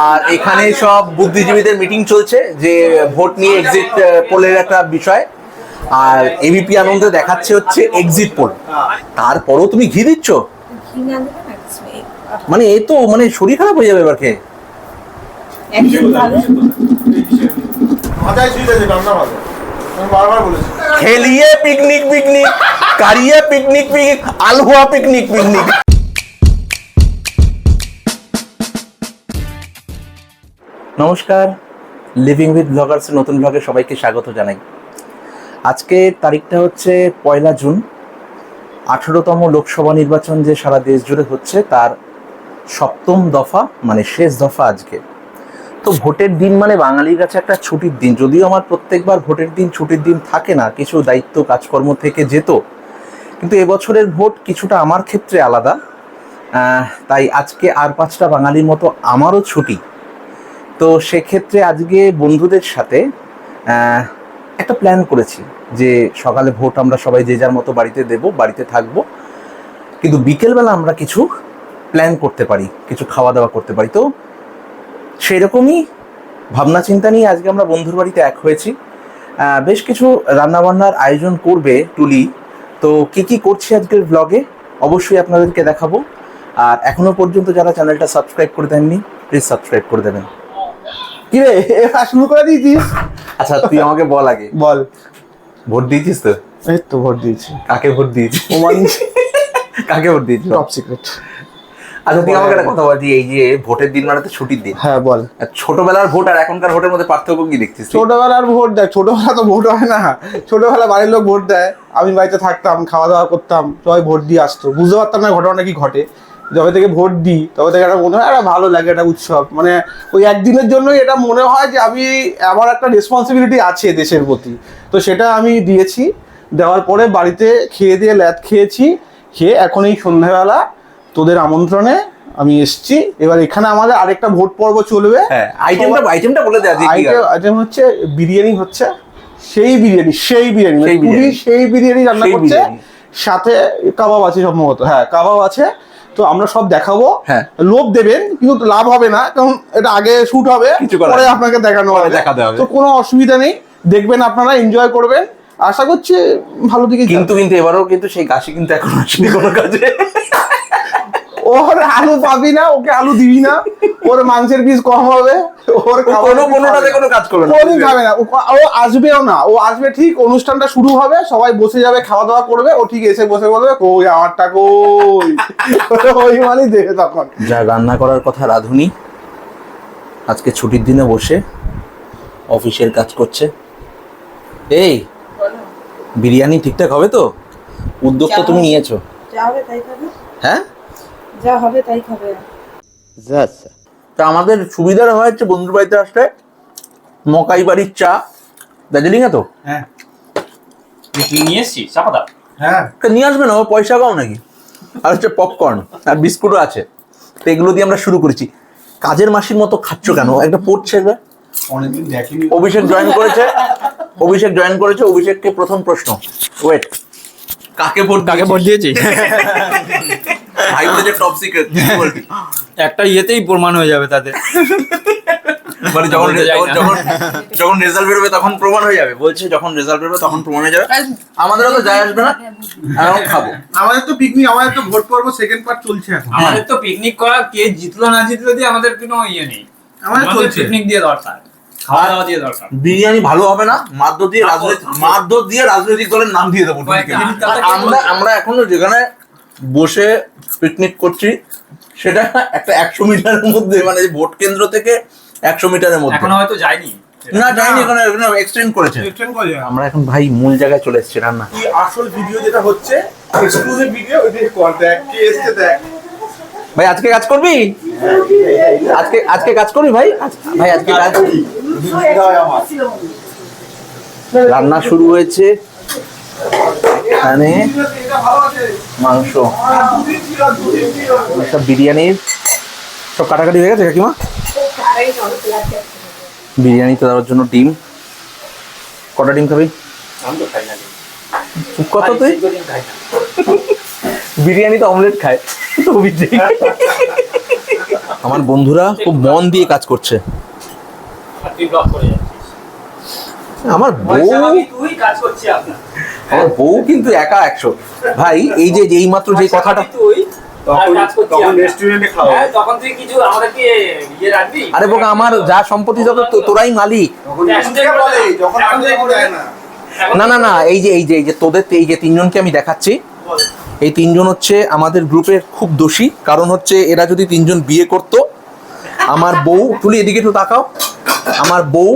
আর এখানে সব বুদ্ধিজীবীদের মিটিং চলছে যে ভোট নিয়ে এক্সিট পোলের একটা বিষয়। আর এবিপি আনন্দে দেখাচ্ছে হচ্ছে এক্সিট পোল তারপরও তুমি ঘি দিচ্ছ? মানে এ তো মানে শরীর খারাপ হয়ে যাবে এবার খেয়ে। খেলিয়ে পিকনিক পিকনিক কারিয়ে পিকনিক পিকনিক আলহুয়া পিকনিক পিকনিক নমস্কার লিভিং উইথ ব্লগার্স নতুন ব্লগে সবাইকে স্বাগত জানাই। আজকে তারিখটা হচ্ছে পয়লা জুন, আঠেরোতম লোকসভা নির্বাচন যে সারা দেশ জুড়ে হচ্ছে, তার সপ্তম দফা মানে শেষ দফা আজকে। তো ভোটের দিন মানে বাঙালির কাছে একটা ছুটির দিন। যদিও আমার প্রত্যেকবার ভোটের দিন ছুটির দিন থাকে না, কিছু দায়িত্ব, কাজকর্ম থেকে যেত। কিন্তু এবছরের ভোট কিছুটা আমার ক্ষেত্রে আলাদা। তাই আজকে আর পাঁচটা বাঙালির মতো আমারও ছুটি। তো সেক্ষেত্রে আজকে বন্ধুদের সাথে একটা প্ল্যান করেছি যে সকালে ভোট আমরা সবাই যে যার মতো বাড়িতে দেব, বাড়িতে থাকব। কিন্তু বিকেলবেলা আমরা কিছু প্ল্যান করতে পারি, কিছু খাওয়া দাওয়া করতে পারি। তো সেই রকমই ভাবনা চিন্তা নিয়ে আজকে আমরা বন্ধুর বাড়িতে এক হয়েছি। বেশ কিছু রান্নাবান্নার আয়োজন করবে টুলি। তো কি কি করছি আজকের ব্লগে অবশ্যই আপনাদেরকে দেখাবো। আর এখনও পর্যন্ত যারা চ্যানেলটা সাবস্ক্রাইব করে দেননি প্লিজ সাবস্ক্রাইব করে দেবেন। কি রে এবার শুরু করে দিয়েছিস? আচ্ছা তুই আমাকে বল আগে। বল। ভোট দিয়েছিস তো? এই তো ভোট দিয়েছি। কাকে ভোট দিয়েছিস? ওমান। কাকে ভোট দিয়েছিস? টপ সিক্রেট আচ্ছা তুই আমাকে একটা কথা বলছি এই যে ভোটের দিন মানে তো ছুটির দিন। হ্যাঁ বল। ছোটবেলার ভোট আর এখনকার ভোটের মধ্যে পার্থক্য কি দেখছিস? ছোটবেলার ভোট দেয় ছোটবেলা তো ভোট হয় না। ছোটবেলা বাড়ির লোক ভোট দেয় আমি বাড়িতে থাকতাম খাওয়া দাওয়া করতাম সবাই ভোট দিয়ে আসতো। বুঝতে পারতাম না ঘটনাটা কি ঘটে। যবে থেকে ভোট দিই তবে থেকে একটা মনে হয় একটা ভালো লাগে একটা উৎসব। মানে ওই একদিনের জন্যই এটা মনে হয় যে আমি আমার একটা রেসপন্সিবিলিটি আছে দেশের প্রতি। তো সেটা আমি দিয়েছি দেওয়ার পরে বাড়িতে খেয়ে দিয়ে ল্যাদ খেয়েছি খেয়ে এখন এই সন্ধ্যাবেলা তোদের আমন্ত্রণে আমি এসছি। এবার এখানে আমাদের আরেকটা ভোট পর্ব চলবে। হ্যাঁ আইটেমটা আইটেমটা বলে দে আজকে কি আইটেম আইটেম হচ্ছে বিরিয়ানি হচ্ছে সেই বিরিয়ানি সেই বিরিয়ানি। মানে সেই পুরি বিরিয়ানি। সেই বিরিয়ানি রান্না করছে সাথে কাবাব আছে সম্ভবত। হ্যাঁ কাবাব আছে তো আমরা সব দেখাবো। হ্যাঁ। লোভ দেবেন কিন্তু লাভ হবে না কারণ এটা আগে শুট হবে পরে আপনাকে দেখানো হবে। দেখাতে হবে। তো কোনো অসুবিধা নেই দেখবেন আপনারা এনজয় করবেন। আশা করছি ভালো দিকে কিন্তু কিন্তু এবারও কিন্তু সেই কাশি কিন্তু এখন আসেনি কোনো কাজে। ওর আলু পাবি না ওকে আলু দিবি না। ওর মাংসের পিস কম হবে ওর কোনো কোনোটাতে কোনো কাজ করবে না কোনোদিন খাবে না। ও- ও আসবেও না। ও আসবে ঠিক অনুষ্ঠানটা শুরু হবে সবাই বসে যাবে খাওয়া দাওয়া করবে ও ঠিক এসে বসে বলবে কই আমারটা কই? ওই মানে দেবে তখন। যা রান্না করার কথা রাধুনি আজকে ছুটির দিনে বসে অফিসের কাজ করছে। এই বিরিয়ানি ঠিকঠাক হবে তো? উদ্যোগ তো তুমি নিয়েছো। যা হবে তাই খাবে হ্যাঁ? যা হবে তাই খাবে। তা আমাদের সুবিধার হয়েছে বন্ধুর বাড়িতে আসলে মকাই বাড়ির চা। দার্জিলিং এ তো? হ্যাঁ। নিয়ে এসছিস? চাপাতা হ্যাঁ। তা নিয়ে আসবে না পয়সা কম নাকি? আর হচ্ছে পপকর্ন আর বিস্কুটও আছে। তো এগুলো দিয়ে আমরা শুরু করেছি। কাজের মাসির মতো খাচ্ছ কেন? একটা পড়ছে এবার অনেকদিন দেখিনি। অভিষেক জয়েন করেছে। অভিষেক জয়েন করেছে। অভিষেককে প্রথম প্রশ্ন। ওয়েট কাকে ভোট কাকে ভোট দিয়েছি টপ সিক্রেট একটা ইয়েতেই প্রমাণ হয়ে যাবে তাতে মানে যখন যখন যখন রেজাল্ট বেরোবে তখন প্রমাণ হয়ে যাবে। বলছে যখন রেজাল্ট বেরোবে তখন প্রমাণ হয়ে যাবে। আমাদেরও তো যায় আসবে না। এখন খাব। আমাদের তো পিকনিক আমাদের তো ভোট পর্ব সেকেন্ড পার্ট চলছে এখন। আমাদের তো পিকনিক করা কে জিতলো না জিতলো দিয়ে আমাদের কোনো ইয়ে নেই। আমাদের আমাদের চলছে। পিকনিক দিয়ে দরকার। খাওয়া দাওয়া দিয়ে দরকার। বিরিয়ানি ভালো হবে না মারধর দিয়ে রাজনৈতিক মারধর দিয়ে রাজনৈতিক দলের নাম দিয়ে দেবো। আমরা আমরা এখনও যেখানে বসে পিকনিক করছি। সেটা একটা একশো মিটারের মধ্যে মানে ভোট কেন্দ্র থেকে একশো মিটারের মধ্যে। এখনও হয়তো যায়নি। না যাইনি এখানে এখানে এক্সটেন্ড করেছে। করা আমরা এখন ভাই মূল জায়গায় চলে এসেছি রান্না। আসল ভিডিও যেটা হচ্ছে এক্সক্লুসিভ ভিডিও ওইটাই কর দেখ কে এসছে দেখ। ভাই আজকে কাজ করবি? আজকে আজকে কাজ করবি ভাই? ভাই আজকে কাজ রান্না শুরু হয়েছে। এখানে মাংস। সব বিরিয়ানির সব কাটাকাটি হয়ে গেছে কাকিমা? বিরিয়ানি তো দেওয়ার জন্য ডিম। কটা ডিম খাবি? কত তুই? বিরিয়ানি তো অমলেট খায়। আমার বন্ধুরা খুব মন দিয়ে কাজ করছে আর তুই ব্লক করে যাচ্ছিস আমার বউ আমি তুই কাজ করছি আপনার। আমার বউ কিন্তু একা একশো। ভাই এই যে এই মাত্র যে কথাটা আর হ্যাঁ ইয়ে রাখবি? আরে বোকা আমার যা সম্পত্তি যত তোরাই মালিক। না না না এই যে এই যে এই যে তোদের এই যে তিনজনকে আমি দেখাচ্ছি। এই তিনজন হচ্ছে আমাদের গ্রুপের খুব দোষী। কারণ হচ্ছে এরা যদি তিনজন বিয়ে করতো আমার বউ তুলি এদিকে একটু তাকাও। আমার বউ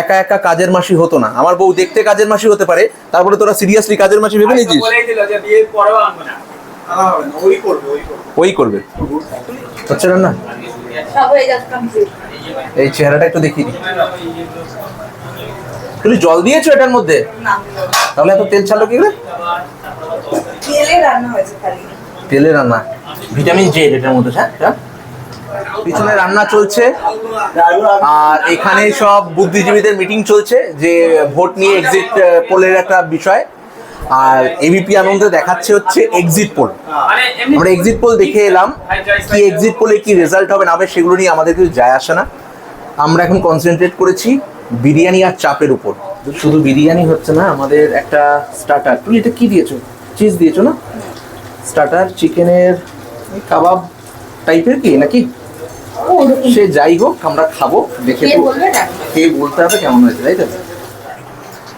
একা একা কাজের মাসি হতো না। আমার বউ দেখতে কাজের মাসি হতে পারে তারপরে তোরা সিরিয়াসলি কাজের মাসি ভেবে নিয়েছিস? বলেই দিল যে বিয়ের পরেও আনব না। আনা হবে না, ওই করবে ওই করবে। ওই করবে। হচ্ছে না সব হয়ে যাচ্ছে কমপ্লিট এই চেহারাটা একটু দেখিয়ে দিই। তুই জল দিয়েছ এটার মধ্যে? না। তাহলে এত তেল ছাড়লো কি করে? তেলে রান্না হয়েছে খালি। তেলে রান্না। ভিটামিন জে এটার মধ্যে হ্যাঁ হ্যাঁ? পিছনে রান্না চলছে। আর এখানে সব বুদ্ধিজীবীদের মিটিং চলছে, যে ভোট নিয়ে এক্সিট পোলের একটা বিষয়। আর এবিপি আনন্দে দেখাচ্ছে হচ্ছে এক্সিট পোল আমরা এক্সিট পোল দেখে এলাম, কি এক্সিট পোলে কি রেজাল্ট হবে না হবে সেগুলো নিয়ে আমাদের কিছু যায় আসে না। আমরা এখন কনসেন্ট্রেট করেছি বিরিয়ানি আর চাপের উপর। শুধু বিরিয়ানি হচ্ছে না, আমাদের একটা স্টার্টার তুমি এটা কি দিয়েছ? চিজ দিয়েছ না? স্টার্টার চিকেনের কাবাব টাইপের কি, নাকি? সে যাই হোক আমরা খাব দেখে খেয়ে বলতে হবে কেমন হয়েছে তাই তো?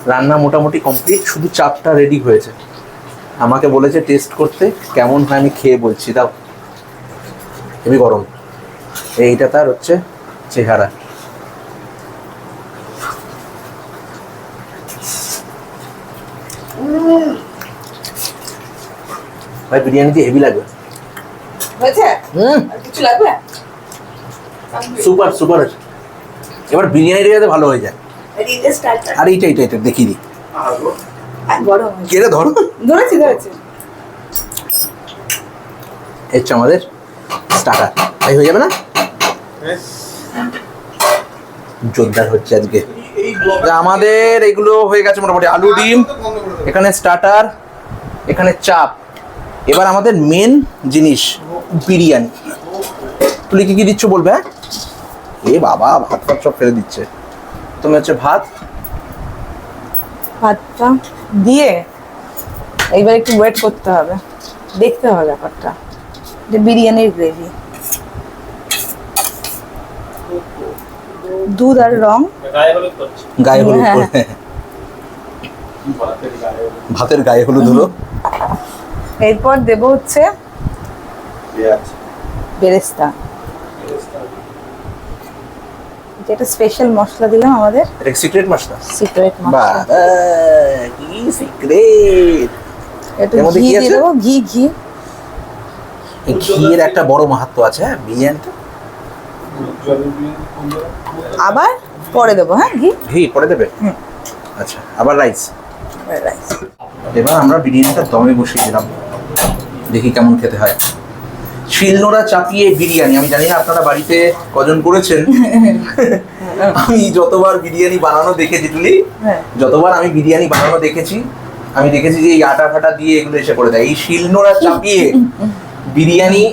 রান্না মোটামুটি কমপ্লিট শুধু চাপটা রেডি হয়েছে। আমাকে বলেছে টেস্ট করতে কেমন হয় আমি খেয়ে বলছি দাও। হেবি গরম। এইটা তার হচ্ছে চেহারা। ভাই বিরিয়ানি দিয়ে হেভি লাগবে। হয়েছে? হুম। কিছু লাগবে? সুপার সুপার আছে। এবার বিরিয়ানিটা যাতে ভালো হয়ে যায়। এটা স্টার্ট আর এইটা এইটা এটা দেখিয়ে দিই। কেড়ে ধরো। ধরেছি ধরেছি। হচ্ছে আমাদের স্টার্টার তাই হয়ে যাবে না? জোরদার হচ্ছে আজকে। আমাদের এগুলো হয়ে গেছে মোটামুটি। আলু ডিম এখানে স্টার্টার এখানে চাপ। এবার আমাদের মেন জিনিস বিরিয়ানি। তুই কি কি দিচ্ছ বলবে হ্যাঁ? এ বাবা ভাত ফাত সব ফেলে দিচ্ছে। তুমি হচ্ছে ভাত? ভাতটা দিয়ে এইবার একটু ওয়েট করতে হবে। দেখতে হবে ব্যাপারটা। এটা বিরিয়ানির গ্রেভি দুধ আর রং। গায়ে হলুদ করছি। গায়ে হলুদ হ্যাঁ, করে। ভাতের গায়ে হলুদ হলো। এরপর দেব হচ্ছে বেরেস্তা। যেটা স্পেশাল মশলা দিলাম আমাদের। এটা সিক্রেট মশলা? সিক্রেট বাহ মশলা কি সিক্রেট একটু ঘি দিয়ে? দেবো? ঘি ঘি। ঘিয়ের একটা বড় মাহাত্ম আছে হ্যাঁ? বিরিয়ানিটা? আবার পরে দেবো হ্যাঁ? ঘি? ঘি পরে দেবে। আচ্ছা আবার রাইস রাইস এবার আমরা বিরিয়ানিটা দমে বসিয়ে দিলাম। দেখি কেমন খেতে হয়। শিলনোড়া চাপিয়ে বিরিয়ানি। আমি জানি না আপনারা বাড়িতে কজন করেছেন। আমি যতবার বিরিয়ানি বানানো দেখেছি তুলি হ্যাঁ। যতবার আমি বিরিয়ানি বানানো দেখেছি আমি দেখেছি যে এই আটা ফাটা দিয়ে এগুলো এসে করে দেয়। এই শিলনোড়া চাপিয়ে বিরিয়ানি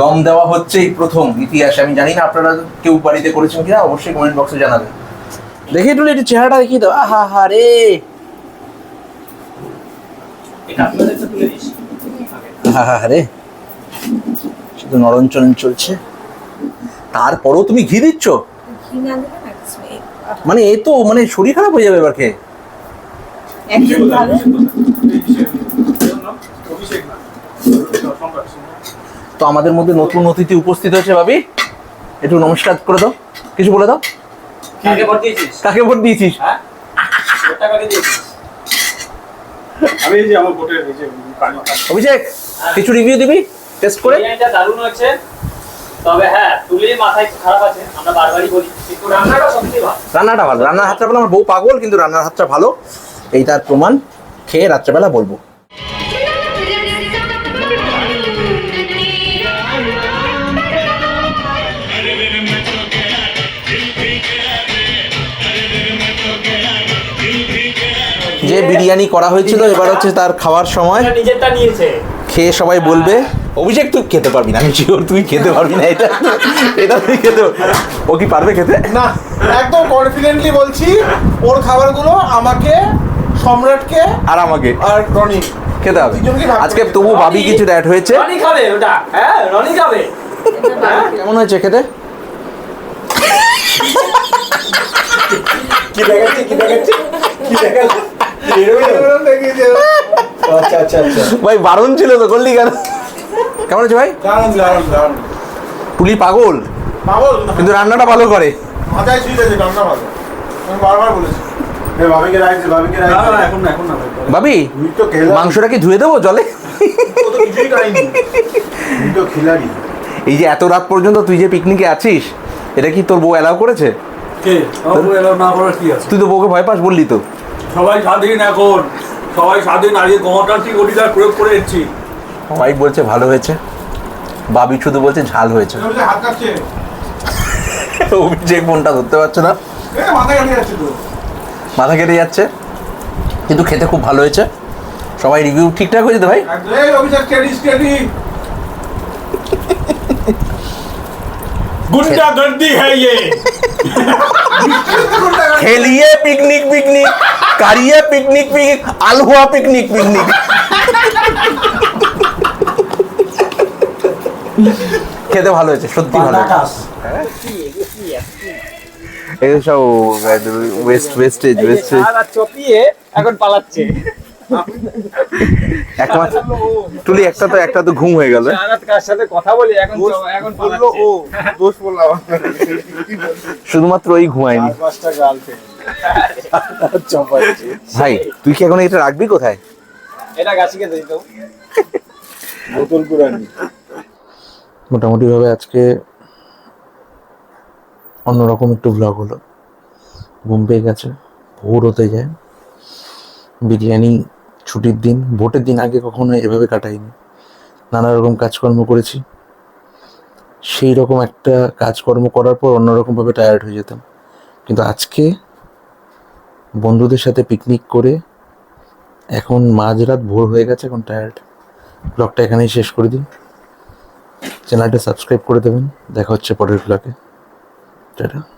দম দেওয়া হচ্ছে এই প্রথম ইতিহাসে। আমি জানি না আপনারা কেউ বাড়িতে করেছেন কিনা অবশ্যই কমেন্ট বক্সে জানাবেন। দেখে একটু একটু চেহারাটা দেখিয়ে দাও। আহা হা রে। এটা আপনাদের তুলে হা হা রে শুধু নরম চরণ চলছে। তারপরও তুমি ঘি দিচ্ছ? মানে এ তো মানে শরীর খারাপ হয়ে যাবে এবার খেয়ে। তো আমাদের মধ্যে নতুন অতিথি উপস্থিত হয়েছে ভাবি। একটু নমস্কার করে দাও। কিছু বলে দাও। কাকে ভোট দিয়েছিস? দিয়েছিস? হ্যাঁ? অভিষেক! কিছু রিভিউ দিবি? টেস্ট করে? বিরিয়ানিটা দারুণ হয়েছে। তবে হ্যাঁ তুলির মাথায় খারাপ আছে আমরা বারবারই বলি। কিন্তু রান্নাটা সত্যি ভালো। রান্নাটা ভালো। রান্নার হাতটা ভালো আমার বউ পাগল কিন্তু রান্নার হাতটা ভালো। এই তার প্রমাণ খেয়ে রাত্রেবেলা বলব। যে বিরিয়ানি করা হয়েছিল এবার হচ্ছে তার খাওয়ার সময়। নিজেরটা নিয়েছে। খেয়ে সবাই বলবে অভিষেক তুই খেতে পারবি না আমি শিওর তুই খেতে পারবি না এটা এটা তুই খেতে ও কি পারবে খেতে? না একদম কনফিডেন্টলি বলছি ওর খাবারগুলো আমাকে সম্রাটকে আর আমাকে। আর রনি। খেতে হবে। আজকে তবু ভাবি কিছু অ্যাড হয়েছে। রনি খাবে ওটা হ্যাঁ রনি খাবে। কেমন হয়েছে খেতে? কি দেখাচ্ছে কি দেখাচ্ছে? কি দেখাচ্ছে? আচ্ছা আচ্ছা আচ্ছা। ভাই বারণ ছিল তো করলি কেন? কেমন আছে ভাই? পুলি পাগল। পাগল? কিন্তু রান্নাটা ভালো করে। মাথায় ছুঁয়ে গেছে রান্না ভালো। আমি বারবার বলেছি। এ, ভাবিকে রাখছে ভাবিকে রাখছে এখন না এখন না ভাবি তুই তো মাংসটা কি ধুয়ে দেবো জলে? ও তো কিছুই খাইনি। তুই তো খিলাড়ি। এই যে এত রাত পর্যন্ত তুই যে পিকনিকে আছিস এটা কি তোর বউ অ্যালাউ করেছে? কে? আমার বউ এলাও না করার কি আছে? তুই তো বউকে ভয় পাস বললি তো। সবাই স্বাধীন এখন। সবাই স্বাধীন আজকে গণতান্ত্রিক অধিকার প্রয়োগ করে এসেছি। ওয়াইফ বলছে ভালো হয়েছে। বাবি শুধু বলছে ঝাল হয়েছে। অভিষেক ফোনটা ধরতে পারছে না। মাথা কাটে যাচ্ছে মাথা কেটে যাচ্ছে কিন্তু খেতে খুব ভালো হয়েছে। সবাই রিভিউ ঠিকঠাক হয়েছে তো ভাই? অভিষেক গর্দি হ্যাঁ ইয়ে। খেলিয়ে পিকনিক পিকনিক কারিয়ে পিকনিক পিকনিক আলহুয়া পিকনিক পিকনিক খেতে ভালো হয়েছে সত্যি ভালো। এই সব ওয়েস্ট ওয়েস্টেজ ওয়েস্টেজ চপিয়ে এখন পালাচ্ছে। একমাত্র তুলি একটা তো একটা তো ঘুম হয়ে গেল। সারা কার সাথে কথা বলি? এখন চ- এখন বলল পালাচ্ছে। ও দোষ বললাম শুধুমাত্র ওই ঘুমায়নি। ভাই তুই কি এখন এটা রাখবি কোথায়? এটা গাছিকে দিই তো। বোতল পুরানি মোটামুটি ভাবে আজকে অন্যরকম একটু ব্লগ হলো। ঘুম পেয়ে গেছে ভোর হতে যায়। বিরিয়ানি ছুটির দিন, ভোটের দিন আগে কখনো এভাবে কাটাইনি। নানা রকম কাজকর্ম করেছি। সেই রকম একটা কাজকর্ম করার পর অন্যরকমভাবে টায়ার্ড হয়ে যেতাম। কিন্তু আজকে বন্ধুদের সাথে পিকনিক করে এখন মাঝরাত ভোর হয়ে গেছে, এখন টায়ার্ড ব্লগটা এখানেই শেষ করে দিন। চ্যানেলটা সাবস্ক্রাইব করে দেবেন। দেখা হচ্ছে পরের ব্লগে টাটা।